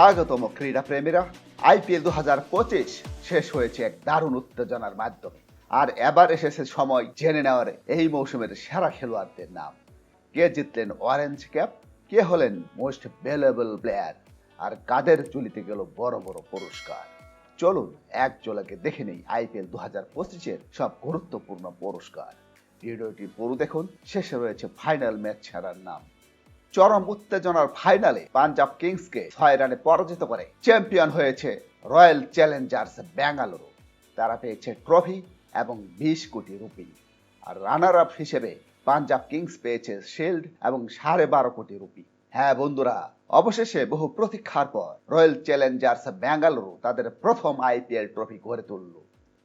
স্বাগতম ক্রীড়া প্রেমীরা আইপিএল দু হাজার পঁচিশ শেষ হয়েছে এক দারুণ উত্তেজনার মাধ্যমে। আর এবার এসেছে সময় জেনে নেওয়ার এই মৌসুমের সেরা খেলোয়াড়দের নাম। কে জিতলেন অরেঞ্জ ক্যাপ কে হলেন মোস্ট ভ্যালুয়েবল প্লেয়ার আর কাদের চুলিতে গেল বড় বড় পুরস্কার? চলুন এক চলাকে দেখে নেই আইপিএল দু হাজার পঁচিশের সব গুরুত্বপূর্ণ পুরস্কার। ভিডিওটি পুরো দেখুন, শেষে রয়েছে ফাইনাল ম্যাচ ছাড়ার নাম। চরম উত্তেজনার ফাইনালে পাঞ্জাব কিংসকে ছয় রানে পরাজিত করে চ্যাম্পিয়ন হয়েছে রয়্যাল চ্যালেঞ্জার্স ব্যাঙ্গালুরু। তারা পেয়েছে ট্রফি এবং বিশ কোটি রুপি। আর রানার আপ হিসেবে পাঞ্জাব কিংস পেয়েছে শিল্ড এবং সাড়ে বারো কোটি রুপি। হ্যাঁ বন্ধুরা, অবশেষে বহু প্রতীক্ষার পর রয়্যাল চ্যালেঞ্জার্স ব্যাঙ্গালুরু তাদের প্রথম আইপিএল ট্রফি গড়ে তুলল।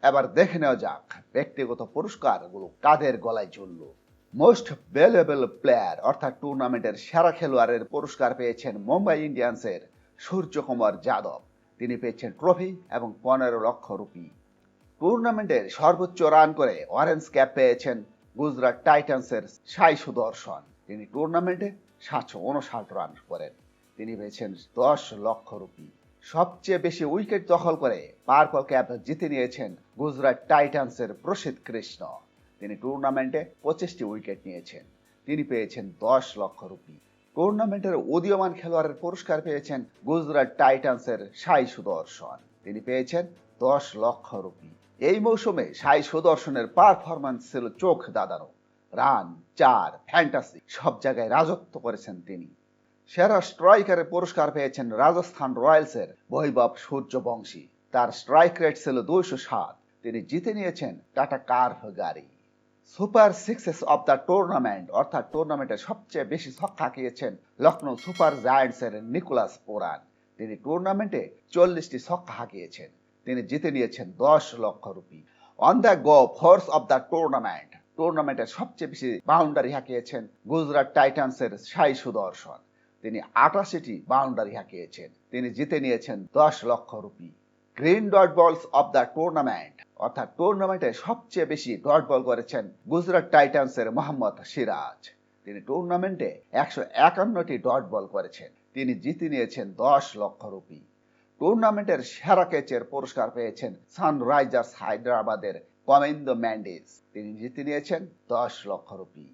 এবার দেখে নেওয়া যাক, ব্যক্তিগত পুরস্কারগুলো কাদের গলায় ঝুলল। মোস্ট ভ্যালুয়েবল প্লেয়ার অর্থাৎ টুর্নামেন্টের সেরা খেলোয়াড়ের পুরস্কার পেয়েছেন মুম্বাই ইন্ডিয়ান্সের সূর্যকুমার যাদব। তিনি পেয়েছেন ট্রফি এবং পনেরো লক্ষ রুপি। টুর্নামেন্টের সর্বোচ্চ রান করে অরেঞ্জ ক্যাপ পেয়েছেন গুজরাট টাইটান্সের সাই সুদর্শন তিনি টুর্নামেন্টে সাতশো উনষাট রান করেন। তিনি পেয়েছেন দশ লক্ষ রুপি। সবচেয়ে বেশি উইকেট দখল করে পার্পল ক্যাপ জিতে নিয়েছেন গুজরাট টাইটান্সের প্রসিদ্ধ কৃষ্ণ। তিনি টুর্নামেন্টে পঁচিশটি উইকেট নিয়েছেন। তিনি পেয়েছেন দশ লক্ষ রুপি। টুর্নামেন্টের উদীয়মান খেলোয়াড়ের পুরস্কার পেয়েছেন গুজরাট টাইটান্সের সাই সুদর্শন। তিনি পেয়েছেন দশ লক্ষ রুপি। এই মৌসুমে সাই সুদর্শনের পারফরম্যান্স ছিল চোখ দাদানো রান, চার ফ্যান্টাসি সব জায়গায় রাজত্ব করেছেন তিনি। সেরা স্ট্রাইকারের পুরস্কার পেয়েছেন রাজস্থান রয়্যালসের বৈভব সূর্যবংশী। তার স্ট্রাইক রেট ছিল দুইশো সাত। তিনি জিতে নিয়েছেন টাটা কার্ভ গাড়ি। Super sixes of the tournament, অর্থাৎ টুর্নামেন্টে সবচেয়ে বেশি ছক্কা খেয়েছেন লখনৌ সুপার জায়ান্টসের নিকোলাস পোরান। তিনি টুর্নামেন্টে চল্লিশটি ছক্কা হাঁকিয়েছেন তিনি জিতে নিয়েছেন দশ লক্ষ rupee. On the go fours of the tournament টুর্নামেন্টে সবচেয়ে বেশি বাউন্ডারি হাঁকিয়েছেন গুজরাট টাইটান্সের সাই সুদর্শন। তিনি আটাশিটি বাউন্ডারি হাঁকিয়েছেন। তিনি জিতে নিয়েছেন দশ লক্ষ rupee. Green dot balls of the tournament অর্থাৎ টুর্নামেন্টে সবচেয়ে বেশি ডট বল করেছেন গুজরাট টাইটান্সের মোহাম্মদ সিরাজ। তিনি টুর্নামেন্টে একশো একান্নটি ডট বল করেছেন। তিনি জিতে নিয়েছেন দশ লক্ষ রুপি। টুর্নামেন্টের সেরা ক্যাচের পুরস্কার পেয়েছেন সানরাইজার্স হায়দ্রাবাদের কমেন্দ ম্যান্ডিস তিনি জিতে নিয়েছেন দশ লক্ষ rupee.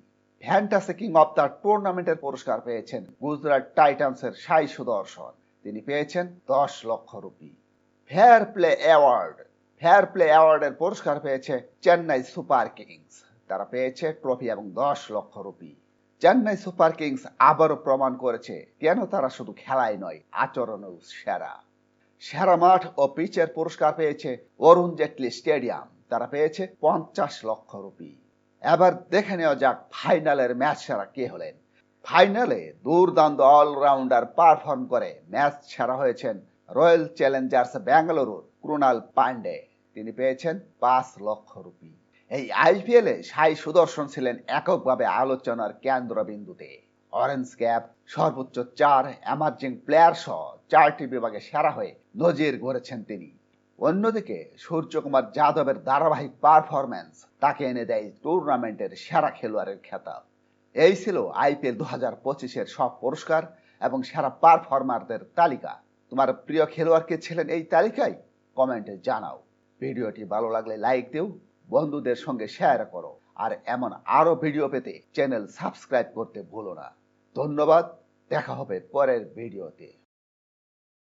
Fantasy king of the টুর্নামেন্টের পুরস্কার পেয়েছেন গুজরাট টাইটান্সের সাই সুদর্শন। তিনি পেয়েছেন দশ লক্ষ rupee. Fair play award fair play অ্যাওয়ার্ডের পুরস্কার পেয়েছে চেন্নাই সুপার কিংস তারা পেয়েছে ট্রফি এবং দশ লক্ষ রুপি। চেন্নাই সুপার কিংস আবারও প্রমাণ করেছে কেন তারা শুধু খেলায় নয়, আচরণেও সেরা। সেরা মাঠ ও পিচের পুরস্কার পেয়েছে অরুণ জেটলি স্টেডিয়াম তারা পেয়েছে পঞ্চাশ লক্ষ রুপি। এবার দেখে নেওয়া যাক ফাইনালের ম্যাচ সেরা কে হলেন। ফাইনালে দুর্দান্ত অলরাউন্ডার পারফর্ম করে ম্যাচ সেরা হয়েছেন রয়্যাল চ্যালেঞ্জার্স ব্যাঙ্গালুরুর ক্রুনাল পান্ডে তিনি পেয়েছেন পাঁচ লক্ষ রুপি। এই আইপিএলে সাই সুদর্শন ছিলেন এককভাবে আলোচনার কেন্দ্রবিন্দুতে। অরেঞ্জ ক্যাপ সর্বোচ্চ চার এমার্জিং প্লেয়ার সহ চারটি বিভাগে সেরা হয়ে নজির গড়েছেন তিনি। অন্যদিকে সূর্যকুমার যাদবের ধারাবাহিক পারফরম্যান্স তাকে এনে দেয় টুর্নামেন্টের সেরা খেলোয়াড়ের খেতাব এই ছিল আইপিএল দু হাজার পঁচিশের সব পুরস্কার এবং সেরা পারফর্মারদের তালিকা। তোমার প্রিয় খেলোয়াড় কে ছিলেন এই তালিকায়? কমেন্টে জানাও। ভিডিওটি ভালো লাগলে লাইক দিও, বন্ধুদের সঙ্গে শেয়ার করো, আর এমন আরও ভিডিও পেতে চ্যানেল সাবস্ক্রাইব করতে ভুলো না। ধন্যবাদ, দেখা হবে পরের ভিডিওতে